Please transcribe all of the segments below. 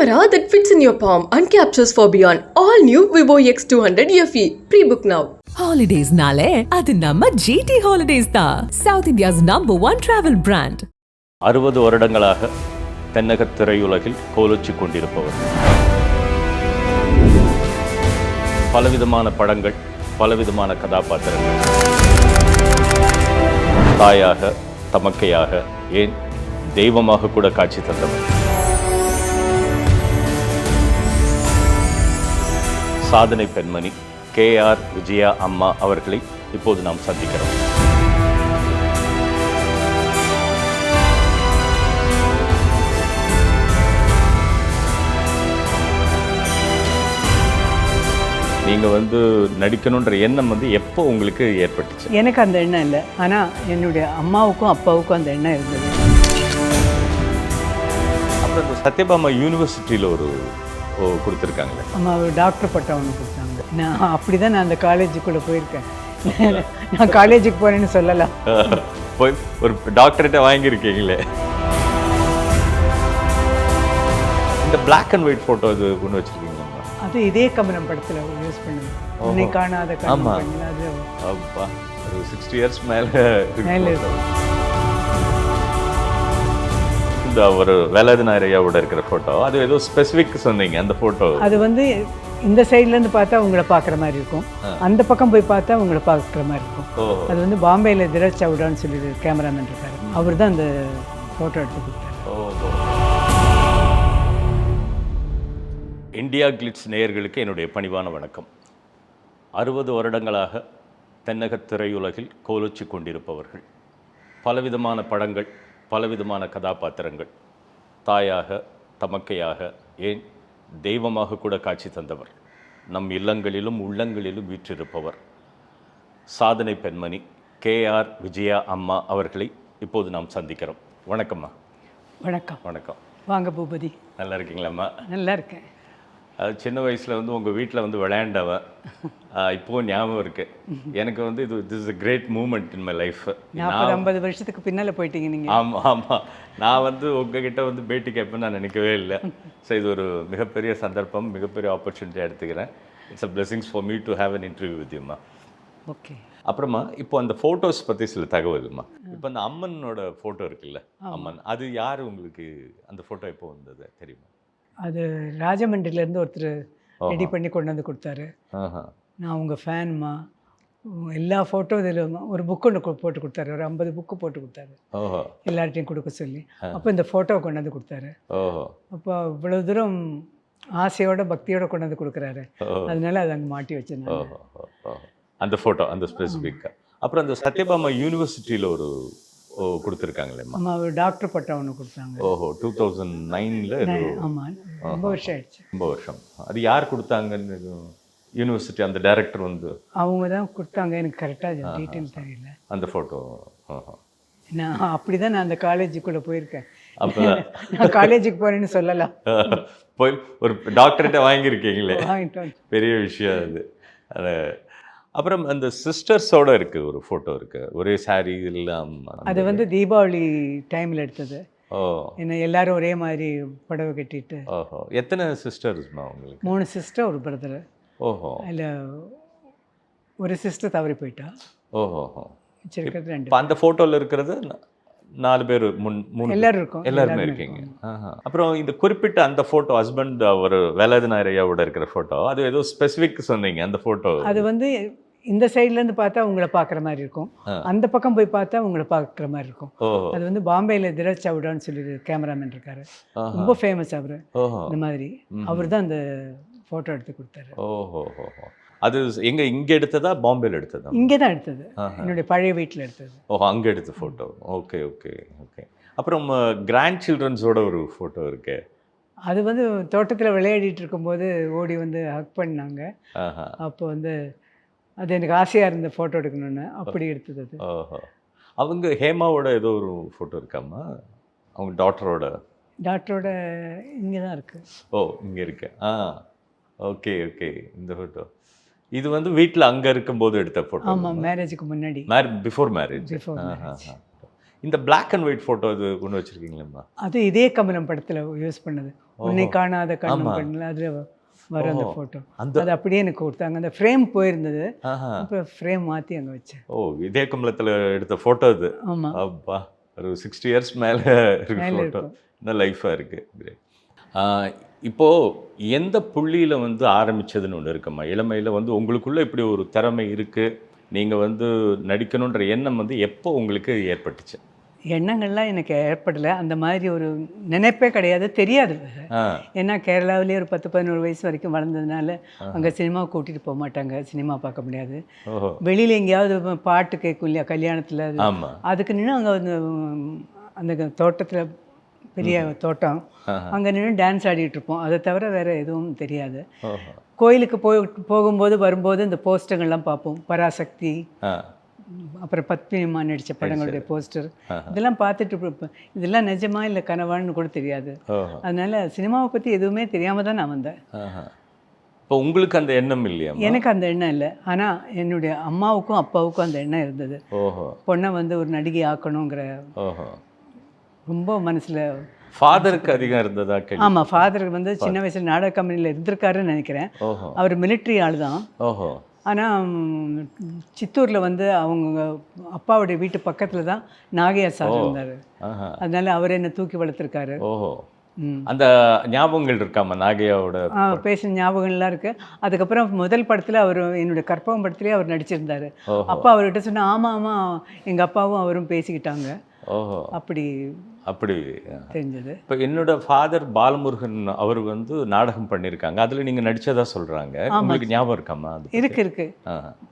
camera that fits in your palm and captures for beyond. All new Vivo X200 FE. Pre-book now. ஹாலிடேஸ்னாலே அது நம்ம GT holidays தான் south India's number one travel brand அறுபது வருடங்களாக தென்னக திரையுலகில் கோலோச்சி கொண்டிருப்பவர் பலவிதமான படங்கள் பலவிதமான கதாபாத்திரங்கள் தாயாக தமக்கையாக ஏன் தெய்வமாக கூட காட்சி தந்தவர் சாதனை பெண்மணி கே ஆர் விஜயா அம்மா அவர்களை இப்போது நாம் சந்திக்கிறோம். நீங்க வந்து நடிக்கணுன்ற எண்ணம் வந்து எப்போ உங்களுக்கு ஏற்பட்டுச்சு? எனக்கு அந்த எண்ணம் இல்லை. ஆனால் என்னுடைய அம்மாவுக்கும் அப்பாவுக்கும் அந்த எண்ணம் இருந்தது. அப்புறம் சத்யபாமா யூனிவர்சிட்டியில் ஒரு கொடுத்துருக்காங்களே. அம்மா ஒரு டாக்டர் பட்டம் ஒன்று கொடுத்தாங்க. நான் அப்படி தான் நான் அந்த காலேஜுக்குள்ளே போயிருக்கேன். நான் காலேஜுக்கு போகிறேன்னு சொல்லலாம் போய் ஒரு டாக்டர்கிட்ட வாங்கியிருக்கீங்களே. இந்த Black அண்ட் ஒயிட் ஃபோட்டோ இது கொண்டு வச்சிருக்கீங்களா? அது இதே கமலம் படத்தில் யூஸ் பண்ணுவேன் உன்னை காணாத ஆமா. கண்ணு அது அப்பா ஒரு சிக்ஸ்டி இயர்ஸ் மேலே மேலே இந்த ஒரு வேலாதினார் ஐயாவோட இருக்கிற ஃபோட்டோ அது ஏதோ ஸ்பெசிஃபிக் சொன்னீங்க அந்த ஃபோட்டோ அது வந்து இந்த சைட்லேருந்து பார்த்தா உங்களை பார்க்குற மாதிரி இருக்கும். அந்த பக்கம் போய் பார்த்தா உங்களை பார்க்குற மாதிரி இருக்கும். அது வந்து பாம்பேயில் திரட் சவுடான்னு சொல்லி கேமராமேன் இருக்காரு. அவர் தான் அந்த ஃபோட்டோ எடுத்து கொடுத்தாரு. இந்தியா கிளிட்ஸ் நேயர்களுக்கு என்னுடைய பணிவான வணக்கம். அறுபது வருடங்களாக தென்னக திரையுலகில் கோலோச்சி கொண்டிருப்பவர்கள். பலவிதமான படங்கள் பலவிதமான கதாபாத்திரங்கள். தாயாக தமக்கையாக ஏன்? தெய்வமாக கூட காட்சி தந்தவர். நம் இல்லங்களிலும் உள்ளங்களிலும் வீற்றிருப்பவர். சாதனை பெண்மணி கே. ஆர். விஜயா அம்மா அவர்களை இப்போது நாம் சந்திக்கிறோம். வணக்கம்மா. வணக்கம். வணக்கம். வாங்க பூபதி. நல்லா இருக்கீங்களாம்மா நல்லா இருக்கேன். அது சின்ன வயசில் வந்து உங்கள் வீட்டில் வந்து விளையாண்டவன் ஆஹ் இப்போ ஞாபகம் இருக்கு. எனக்கு வந்து இது this is a great moment in my life நாற்பது ஐம்பது வருஷத்துக்கு பின்னால் போயிட்டீங்க நீங்கள் ஆமாம் ஆமாம் நான் வந்து உங்ககிட்ட வந்து பேட்டி கேட்பேன்னு நான் நினைக்கவே இல்லை. ஸோ இது ஒரு மிகப்பெரிய சந்தர்ப்பம் மிகப்பெரிய ஆப்பர்ச்சுனிட்டியாக எடுத்துக்கிறேன். It's a blessings for me to have an interview with Yuma okay அப்புறமா இப்போ அந்த ஃபோட்டோஸ் பற்றி சில தகவல்மா இப்போ அந்த அம்மனோட ஃபோட்டோ இருக்குல்ல அம்மன் அது யார் உங்களுக்கு அந்த ஃபோட்டோ எப்போ வந்தது தெரியுமா? அது ராஜமன்றிலேருந்து ஒருத்தர் ரெடி பண்ணி கொண்டு வந்து கொடுத்தாரு. நான் உங்கள் ஃபேன்மா எல்லா ஃபோட்டோ இதில் ஒரு புக்கு ஒன்று போட்டு கொடுத்தாரு. ஒரு ஐம்பது புக்கு போட்டு கொடுத்தாரு. எல்லார்ட்டையும் கொடுக்க சொல்லி. அப்போ இந்த ஃபோட்டோ கொண்டு வந்து கொடுத்தாரு. அப்போ இவ்வளோ தூரம் ஆசையோட பக்தியோட கொண்டு வந்து கொடுக்குறாரு. அதனால அதை அங்கே மாட்டி ஓஹோ. அந்த ஃபோட்டோ அந்த ஸ்பெசிஃபிக்காக அப்புறம் அந்த சத்யபாமா யூனிவர்சிட்டியில் ஒரு கொடுத்துருக்காங்களேம்மா. அம்மா ஒரு டாக்டர் பட்டம் ஒன்று கொடுத்தாங்க. ஓஹோ டூ தௌசண்ட் நைனில் ஆமாம் ரொம்ப வருஷம் ஆயிடுச்சு. ரொம்ப வருஷம். அது யார் கொடுத்தாங்கன்னு யூனிவர்சிட்டி அந்த டைரக்டர் வந்து? அவங்க தான் கொடுத்தாங்க எனக்கு கரெக்டாக டீட்டெயில் தெரியல. அந்த ஃபோட்டோ நான் அப்படி தான் நான் அந்த காலேஜுக்குள்ளே போயிருக்கேன். அப்போ நான் காலேஜுக்கு போகிறேன்னு சொல்லலாம். போய் ஒரு டாக்டர்கிட்ட வாங்கியிருக்கீங்களே. பெரிய விஷயம் அது. அது அப்புறம் அந்த சிஸ்டர்ஸோட இருக்கு ஒரு ஃபோட்டோ இருக்கு. ஒரே சாரி எல்லாம் அது வந்து தீபாவளி டைமில் எடுத்தது. ஓ. என்ன எல்லாரும் ஒரே மாதிரி புடவை கட்டிட்டு. ஓஹோ. எத்தனை சிஸ்டர்ஸ்மா உங்களுக்கு? மூணு சிஸ்டர் ஒரு பிரதர் ஓஹோ. அதில் ஒரு சிஸ்டர் தவறி போயிட்டா. ஓஹோ வச்சிருக்கிறது ரெண்டு இப்போ அந்த ஃபோட்டோவில் இருக்கிறது நாலு பேர் முன் மூணு எல்லாரும் இருக்கோம். எல்லாருமே இருக்கீங்க. அப்புறம் இந்த குறிப்பிட்ட அந்த ஃபோட்டோ ஹஸ்பண்ட் அவர் வேலாதினார் ஐயாவோட இருக்கிற ஃபோட்டோ அது ஏதோ ஸ்பெசிஃபிக் சொன்னீங்க அந்த ஃபோட்டோ அது வந்து இந்த சைட்லேருந்து பார்த்தா உங்களை பார்க்குற மாதிரி இருக்கும். அந்த பக்கம் போய் பார்த்தா உங்களை பார்க்குற மாதிரி இருக்கும். அது வந்து பாம்பேயில் திரட் சவுடான்னு சொல்லி கேமராமேன் இருக்காரு. ரொம்ப ஃபேமஸ் அவர். இந்த மாதிரி. அவர் தான் அந்த ஃபோட்டோ எடுத்து கொடுத்தாரு. ஓஹோ அது எங்க இங்க எடுத்ததா பாம்பேல எடுத்ததா? இங்கே தான் எடுத்தது. என்னுடைய பழைய வீட்டில் எடுத்தது. ஓஹோ அங்க எடுத்த ஃபோட்டோ ஓகே ஓகே ஓகே. அப்புறம் கிராண்ட் சில்ட்ரன்ஸோட ஒரு ஃபோட்டோ இருக்கு. அது வந்து தோட்டத்தில் விளையாடிட்டு இருக்கும்போது ஓடி வந்து ஹக் பண்ணாங்க. அப்போ வந்து அது எனக்கு ஆசையாக இருந்த ஃபோட்டோ எடுக்கணும்னு அப்படி எடுத்தது அது. ஓஹோ. அவங்க ஹேமாவோட ஏதோ ஒரு ஃபோட்டோ இருக்காமா அவங்க டாட்டரோட டாக்டரோட இங்கே தான் இருக்குது ஓ இங்க இருக்கு. ஆ ஓகே ஓகே இந்த ஃபோட்டோ இது வந்து வீட்ல அங்க இருக்கும்போது எடுத்த ஃபோட்டோ ஆமாம் மேரேஜுக்கு முன்னாடி. Marry before marriage marriage. இந்த Black அண்ட் ஒயிட் ஃபோட்டோ இது கொண்டு வச்சிருக்கீங்களா அது இதே கமலம் படத்தில் யூஸ் பண்ணது. உன்னை காணாத. கண்ணும் கண்ணில் அதில் வரும் அந்த. ஃபோட்டோ அந்த அது அப்படியே எனக்கு கொடுத்தாங்க. அந்த ஃப்ரேம் போயிருந்தது. அப்புறம் ஃப்ரேம் மாற்றி அங்கே வச்சேன். ஓ இதே கம்பளத்தில் எடுத்த ஃபோட்டோ இது ஆமாம் அப்பா ஒரு சிக்ஸ்டி இயர்ஸ் மேலே இருக்கு ஃபோட்டோ. இன்னும் லைஃபாக இருக்குது இப்போது எந்த புள்ளியில் வந்து ஆரம்பிச்சதுன்னு ஒன்று இருக்குமா? இளமையில் வந்து உங்களுக்குள்ளே இப்படி ஒரு திறமை இருக்குது நீங்கள் வந்து நடிக்கணுன்ற எண்ணம் வந்து எப்போ உங்களுக்கு ஏற்பட்டுச்சு? எண்ணங்கள்லாம் எனக்கு ஏற்படலை. அந்த மாதிரி ஒரு நினைப்பே கிடையாது தெரியாது. ஏன்னா கேரளாவிலேயே ஒரு பத்து பதினோரு வயசு வரைக்கும் வளர்ந்ததுனால அங்கே சினிமா கூட்டிகிட்டு போக மாட்டாங்க சினிமா பார்க்க முடியாது. வெளியில் எங்கேயாவது பாட்டு கேட்கும் இல்லையா கல்யாணத்தில்? அதுக்கு நின்று அங்கே வந்து அந்த தோட்டத்தில் பெரிய தோட்டம். அங்கே நின்று டான்ஸ் ஆடிட்டு இருப்போம். அதை தவிர வேறு எதுவும் தெரியாது. கோயிலுக்கு போய் போகும்போது வரும்போது இந்த போஸ்டர்கள்லாம் பார்ப்போம். பராசக்தி அப்புறம் பத்மினிமா நடித்த படங்களுடைய போஸ்டர். இதெல்லாம் பார்த்துட்டு. இதெல்லாம் நிஜமா இல்லை கனவான்னு கூட தெரியாது. அதனால சினிமாவை பற்றி எதுவுமே தெரியாமல் தான் நான் வந்தேன். இப்போ உங்களுக்கு அந்த எண்ணம் இல்லையா எனக்கு அந்த எண்ணம் இல்லை. ஆனால் என்னுடைய அம்மாவுக்கும் அப்பாவுக்கும் அந்த எண்ணம் இருந்தது. பொண்ணை வந்து ஒரு நடிகை ஆக்கணுங்கிற ரொம்ப மனசில் ஃபாதருக்கு அதிகம் இருந்ததா ஆமாம் ஃபாதர் வந்து சின்ன வயசில் நாடக கம்பெனியில் இருந்திருக்காருன்னு நினைக்கிறேன். அவர் மிலிட்ரி ஆள் தான் ஆனால் சித்தூரில் வந்து அவங்க அப்பாவுடைய வீட்டு பக்கத்தில் தான் நாகையா சார் இருந்தார். அதனால அவர் என்னை தூக்கி வளர்த்துருக்காரு. ஓஹோ. அந்த ஞாபகங்கள் இருக்காமா நாகையாவோட பேசின ஞாபகங்கள்லாம் இருக்கு. அதுக்கப்புறம் முதல் படத்தில் அவர் என்னுடைய கற்பகம் படத்துலேயே அவர் நடிச்சிருந்தாரு. அப்பா அவர்கிட்ட சொன்னா ஆமாம் ஆமாம் எங்கள் அப்பாவும் அவரும் பேசிக்கிட்டாங்க. ஓஹோ. அப்படி அப்படி தெரிஞ்சது. இப்போ என்னோட ஃபாதர் பாலமுருகன் அவர் வந்து நாடகம் பண்ணியிருக்காங்க அதில் நீங்கள் நடிச்சதா சொல்கிறாங்க உங்களுக்கு ஞாபகம் இருக்காமா அது இருக்கு இருக்கு.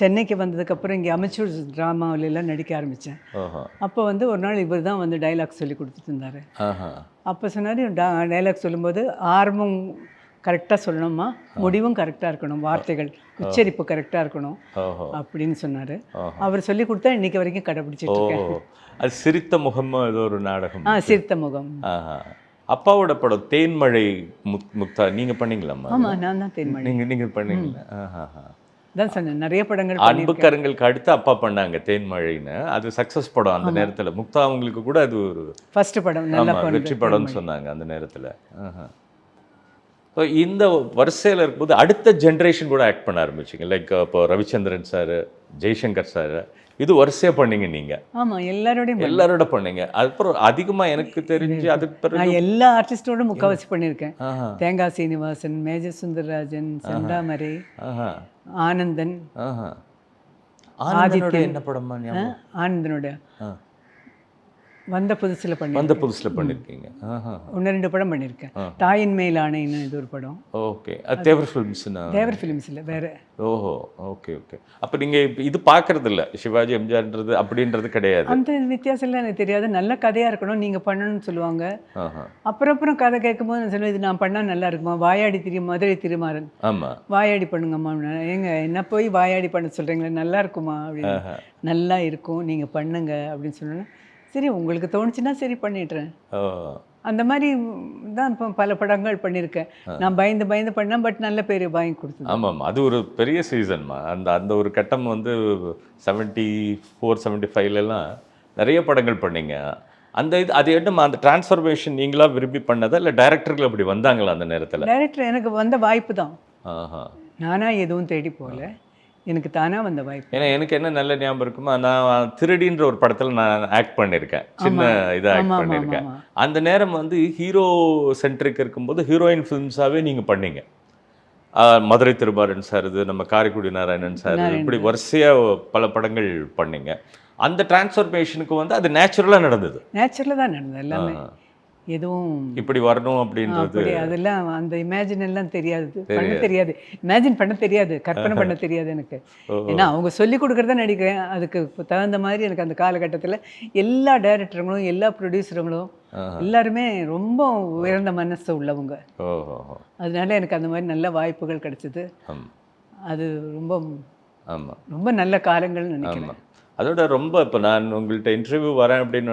சென்னைக்கு வந்ததுக்கப்புறம் இங்கே அமைச்சூர் ட்ராமாவிலலாம் நடிக்க ஆரம்பித்தேன் ஓஹோ. அப்போ வந்து ஒரு நாள் இவர் தான் வந்து டைலாக் சொல்லி கொடுத்துட்டு இருந்தார். ஆஹா. அப்போ சொன்னார் டைலாக் சொல்லும்போது ஆரம்பம் கரெக்டாக சொல்லணுமா? முடிவும் கரெக்டாக இருக்கணும். வார்த்தைகள் உச்சரிப்பு கரெக்டாக இருக்கணும் அப்படின்னு சொன்னார். அவர் சொல்லி கொடுத்தா இன்னைக்கு வரைக்கும் இருக்கேன். அது சிரித்த முகமோ ஏதோ ஒரு நாடகம்? ஆ சிரித்த முகம். அப்பாவோட படம் தேன்மழை முக் முக்தா நீங்க பண்ணீங்களாம்மா? ஆமாம் நான் தான் தென்மணி நீங்க நீங்க பண்ணீங்களா? ஆஹா தான் சொன்னேன் நிறைய படங்கள் அன்பு கரங்களுக்கு அடுத்து அப்பா பண்ணாங்க தேன்மழைன்னு. அது சக்சஸ் படம் அந்த நேரத்துல. முக்தா அவங்களுக்கு கூட அது ஒரு ஃபர்ஸ்ட் படம் நல்ல ஆமா, படம் வெற்றி படம்னு சொன்னாங்க அந்த நேரத்துல. So, இந்த வரிசையில இருக்கும்போது அடுத்த ஜென்ரேஷன் கூட ஆக்ட் பண்ண ஆரம்பிச்சிங்க. லைக் இப்போ ரவிச்சந்திரன் சார் ஜெய்சங்கர் சார் இது வரிசையா பண்ணீங்க நீங்க. ஆமாம் எல்லாரோடையும். எல்லாரோட பண்ணீங்க. அப்புறம் அதிகமா எனக்கு தெரிஞ்சு அதுக்கு பிறகு நான் எல்லா ஆர்டிஸ்டோட முக்கால்வாசி பண்ணியிருக்கேன். தேங்காய் சீனிவாசன் மேஜர் சுந்தரராஜன் செந்தாமரை ஆனந்தன். ஆஹா. ஆனந்தனோட என்ன படமா ஞாபகம்? ஆனந்தனோட. ஆ. வந்த புதுசில் பண்ணி வந்த புதுசுல பண்ணிருக்கீங்க. ஆஹா. ஒன்று ரெண்டு படம் பண்ணியிருக்கேன் தாயின் மேல் ஆணைன்னு இது ஒரு படம். ஓகே. அது தேவர் ஃபிலிம்ஸ்னா? தேவர் ஃபிலிம்ஸ் இல்லை வேற. ஓஹோ. Okay okay. அப்போ நீங்க இப்ப இது பார்க்கறது இல்ல சிவாஜி எம்ஜிஆர்ன்றது அப்படின்றது கிடையாது. அந்த வித்தியாசம்லாம் எனக்கு தெரியாது. நல்ல கதையாக இருக்கணும் நீங்கள் பண்ணணும்னு சொல்லுவாங்க. அப்புறம் அப்புறம் கதை கேட்கும்போது நான் சொல்லுவேன் இது நான் பண்ணால் நல்லா இருக்குமா? வாயாடி திரு மதுரை திருமாறன். ஆமா. வாயாடி பண்ணுங்கம்மா. ஏங்க என்ன போய் வாயாடி பண்ண சொல்கிறீங்களே நல்லா இருக்குமா? அப்படின்னு. நல்லா இருக்கும். நீங்கள் பண்ணுங்க. அப்படின்னு சொன்னோன்னே சரி உங்களுக்கு தோணுச்சுன்னா சரி பண்ணிடுறேன். அந்த மாதிரி தான் இப்போ பல படங்கள் பண்ணியிருக்கேன். நான் பயந்து பயந்து பண்ணேன் பட் நல்ல பேர் வாங்கி கொடுத்தது. ஆமாம் அது ஒரு பெரிய சீசன்மா அந்த அந்த ஒரு கட்டம் வந்து செவன்ட்டி ஃபோர் செவன்ட்டி ஃபைவ்லலாம் நிறைய படங்கள் பண்ணீங்க. அந்த இது அது என்ன அந்த டிரான்ஸ்ஃபர்மேஷன் நீங்களா விரும்பி பண்ணதா இல்லை டைரக்டர்கள் அப்படி வந்தாங்களா அந்த நேரத்தில்? டைரக்டர் எனக்கு வந்த வாய்ப்பு தான். ஆஹா. நானாக எதுவும் தேடி போகல. எனக்கு தானாக வந்த வாய்ப்பு. ஏன்னா எனக்கு என்ன நல்ல ஞாபகம் இருக்குமா நான் திருடின்ற ஒரு படத்தில் நான் ஆக்ட் பண்ணியிருக்கேன் சின்ன இதாக ஆக்ட் பண்ணியிருக்கேன். அந்த நேரம் வந்து ஹீரோ சென்ட்ரிக் இருக்கும்போது ஹீரோயின் ஃபிலிம்ஸாகவே நீங்கள் பண்ணீங்க. மதுரை திருமாறன் சார் இது நம்ம காரைக்குடி நாராயணன் சார் இப்படி வரிசையாக பல படங்கள் பண்ணீங்க. அந்த டிரான்ஸ்ஃபர்மேஷனுக்கு வந்து அது நேச்சுரலாக நடந்தது. நேச்சுரலாக தான் நடந்தது எல்லாமே. எதுவும் இப்படி வரணும் அப்படின்றது. அப்படி அதெல்லாம் அந்த இமேஜின் எல்லாம் தெரியாது. பண்ண தெரியாது. இமேஜின் பண்ண தெரியாது. கற்பனை பண்ண தெரியாது எனக்கு. ஏன்னா அவங்க சொல்லி கொடுக்குறத நடிக்கிறேன் அதுக்கு தகுந்த மாதிரி எனக்கு அந்த காலகட்டத்தில் எல்லா டைரக்டருங்களும் எல்லா ப்ரொடியூசருங்களும் எல்லாருமே ரொம்ப உயர்ந்த மனசு உள்ளவங்க. அதனால எனக்கு அந்த மாதிரி நல்ல வாய்ப்புகள் கிடைச்சது. அது ரொம்ப ரொம்ப நல்ல காலங்கள்னு நினைக்கிறேன். அதோட ரொம்ப இப்போ நான் உங்கள்கிட்ட இன்டர்வியூ வரேன் அப்படின்னு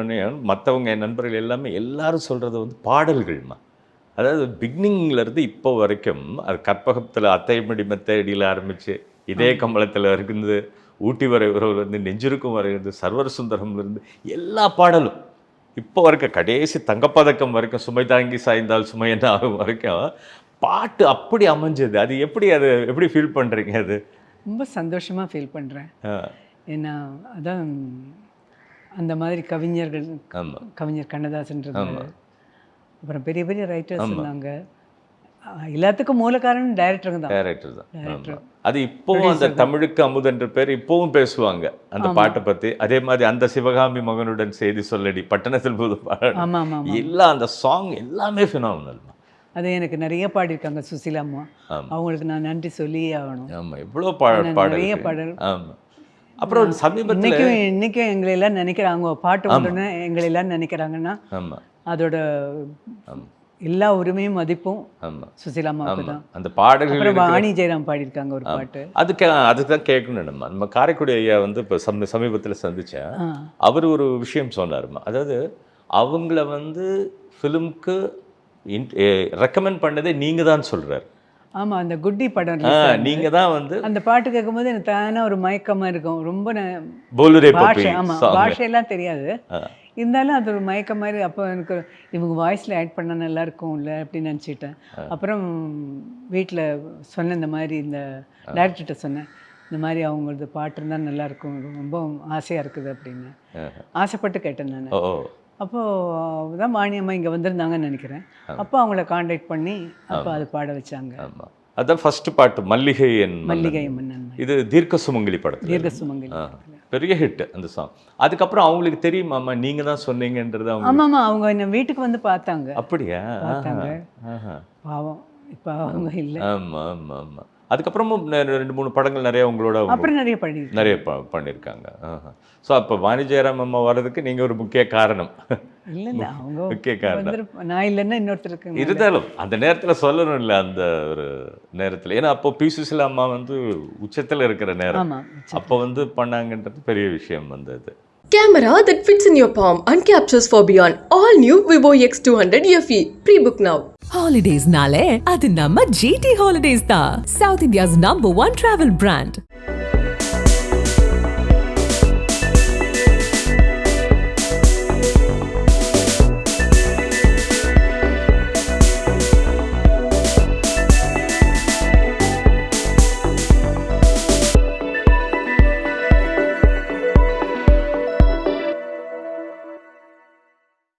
மற்றவங்க என் நண்பர்கள் எல்லாமே எல்லாரும் சொல்கிறது வந்து பாடல்கள்மா. அதாவது இருந்து இப்போ வரைக்கும் அது கற்பகத்தில் அத்தைமடி மெத்தடியில் ஆரம்பித்து இதே கம்பளத்தில் இருந்து ஊட்டி வரை உறவுலேருந்து நெஞ்சிருக்கும் வரை இருந்து சர்வர் சுந்தரம்லேருந்து எல்லா பாடலும். இப்போ வரைக்கும் கடைசி தங்கப்பதக்கம் வரைக்கும் சுமை தாங்கி சாய்ந்தால் சுமை என்ன ஆகும் வரைக்கும் பாட்டு அப்படி அமைஞ்சது. அது எப்படி அது எப்படி ஃபீல் பண்ணுறீங்க அது? ரொம்ப சந்தோஷமாக ஃபீல் பண்ணுறேன் ஏன்னா அதான் அந்த மாதிரி கவிஞர்கள். கவிஞர் கண்ணதாசன்றது. அப்புறம் பெரிய பெரிய ரைட்டர்ஸ் இருந்தாங்க எல்லாத்துக்கும் மூல காரணம் டைரக்டருங்க தான். டைரக்டர் தான். அது இப்போவும் அந்த தமிழுக்கு அமுதன்ற பேர் இப்போவும் பேசுவாங்க. அந்த பாட்டை பத்தி. அதே மாதிரி அந்த சிவகாமி மகனுடன் செய்தி சொல்லடி பட்டணத்தில் புது ஆமாம் ஆமாம் எல்லாம் அந்த சாங் எல்லாமே ஃபினாமினல் அது எனக்கு நிறைய பாடியிருக்காங்க சுசீலா அம்மா. ஆமா. அவங்களுக்கு நான் நன்றி சொல்லியே ஆகணும். ஆமா எவ்வளோ பா பாடல் நிறைய. பாடல். ஆமா. அப்புறம் சமீபத்துல இன்னைக்கும் எங்களை எல்லாம் நினைக்கிறாங்க பாட்டு உடனே எங்களை எல்லாம் நினைக்கிறாங்கன்னா ஆமா. அதோட எல்லா உரிமையும் மதிப்பும் ஆமா. சுசீலா அம்மாவுக்கு தான். அந்த பாடல்கள் வாணி ஜெயராம் பாடியிருக்காங்க ஒரு பாட்டு. அதுக்கு அதுக்கு தான் கேட்கணும் நம்ம. நம்ம காரைக்குடி ஐயா வந்து இப்போ சம சமீபத்தில் சந்திச்சேன். ஆ. அவர் ஒரு விஷயம் சொன்னாருமா அதாவது அவங்கள வந்து ஃபிலிம்க்கு ரெக்கமெண்ட் பண்ணதே நீங்க தான் சொல்றாரு. ஆமா அந்த குட்டி படம். நீங்க தான் வந்து அந்த பாட்டு கேட்கும்போது எனக்கு தானே ஒரு மயக்கமா இருக்கும் ரொம்ப பாஷை ஆமா song. பாஷையெல்லாம் தெரியாது. இருந்தாலும் அது ஒரு மயக்க மாதிரி அப்போ எனக்கு இவங்க வாய்ஸில் ஆட் பண்ணால் நல்லா இருக்கும்ல அப்படின்னு நினச்சிட்டேன் அப்புறம் வீட்டில் சொன்னேன் இந்த மாதிரி இந்த டைரக்டர்கிட்ட சொன்னேன் இந்த மாதிரி அவங்களது பாட்டு இருந்தால் நல்லா இருக்கும் ரொம்ப ஆசையாக இருக்குது அப்படின்னு ஆசைப்பட்டு கேட்டேன் நான். அப்போது தான் வாணியம்மா இங்கே வந்திருந்தாங்கன்னு நினைக்கிறேன். அப்போ அவங்கள காண்டாக்ட் பண்ணி அப்போ அது பாட வச்சாங்க. அதான் ஃபர்ஸ்ட் பாட்டு மல்லிகை என். மல்லிகை மன்னன். இது தீர்க்க சுமங்கலி படத்துல. தீர்க்க சுமங்கலி. பெரிய ஹிட் அந்த சாங் அதுக்கப்புறம் அவங்களுக்கு தெரியுமாமா நீங்க தான் சொன்னீங்கன்றது அவங்க ஆமாம்மா அவங்க என்ன வீட்டுக்கு வந்து பார்த்தாங்க. அப்படியா? பார்த்தாங்க. பாவம். இப்போ அவங்க இல்லை. ஆமா ஆமா ஆமா. அதுக்கப்புறமும் ரெண்டு மூணு படங்கள் நிறைய உங்களோட அப்புறம் நிறைய படி நிறைய பண்ணியிருக்காங்க. ஸோ அப்போ வாணி ஜெயராம் அம்மா வர்றதுக்கு நீங்க ஒரு முக்கிய காரணம். இல்ல அவங்க முக்கிய காரணம். நான் இல்லைன்னா இன்னொருத்தருக்கு இருந்தாலும் அந்த நேரத்துல சொல்லணும் இல்ல அந்த ஒரு நேரத்துல. ஏன்னா அப்போ பி சுசிலா அம்மா வந்து உச்சத்துல இருக்கிற நேரம். அப்போ வந்து பண்ணாங்கன்றது பெரிய விஷயம் வந்தது. Camera that fits in your palm and captures for beyond. All new Vivo X200 FE. Pre-book now. Holidays nale, adu ನಮ್ಮ GT Holidays da. South India's number one travel brand.